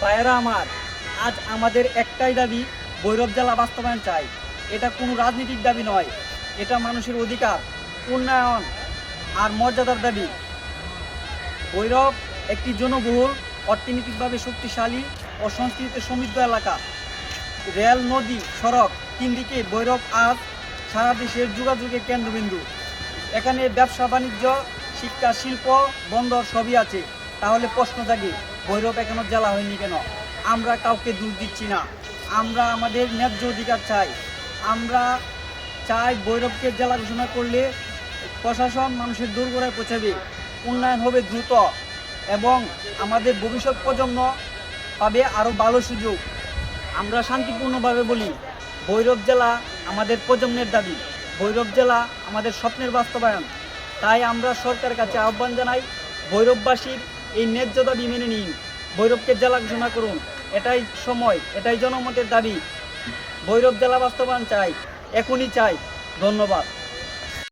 ভাইয়েরা আমার। আজ আমাদের একটাই দাবি, ভৈরব জেলা বাস্তবায়ন চাই। এটা কোনো রাজনীতিক দাবি নয়, এটা মানুষের অধিকার, উন্নয়ন আর মর্যাদার দাবি। ভৈরব একটি জনবহুল, অর্থনৈতিকভাবে শক্তিশালী ও সংস্কৃতিতে সমৃদ্ধ এলাকা। রেল, নদী, সড়ক তিন দিকে ভৈরব আজ সারা দেশের যোগাযোগের কেন্দ্রবিন্দু। এখানে ব্যবসা, বাণিজ্য, শিক্ষা, শিল্প, বন্দর সবই আছে। তাহলে প্রশ্ন জাগে ভৈরব এখনও জেলা হয়নি কেন? আমরা কাউকে দূর দিচ্ছি না। আমরা আমাদের ন্যায্য অধিকার চাই। আমরা চাই ভৈরবকে জেলা ঘোষণা করলে প্রশাসন মানুষের দোরগোড়ায় পৌঁছাবে। উন্নয়ন হবে দ্রুত এবং আমাদের ভবিষ্যৎ প্রজন্ম পাবে আরও ভালো সুযোগ। আমরা শান্তিপূর্ণভাবে বলি, ভৈরব জেলা আমাদের প্রজন্মের দাবি। ভৈরব জেলা আমাদের স্বপ্নের বাস্তবায়ন। তাই আমরা সরকারের কাছে আহ্বান জানাই, ভৈরববাসীর এই ন্যায্য দাবি মেনে নিন। ভৈরবকে জেলা ঘোষণা করুন। এটাই সময়, এটাই জনমতের দাবি। ভৈরব জেলা বাস্তবায়ন চাই, এখনই চাই। ধন্যবাদ।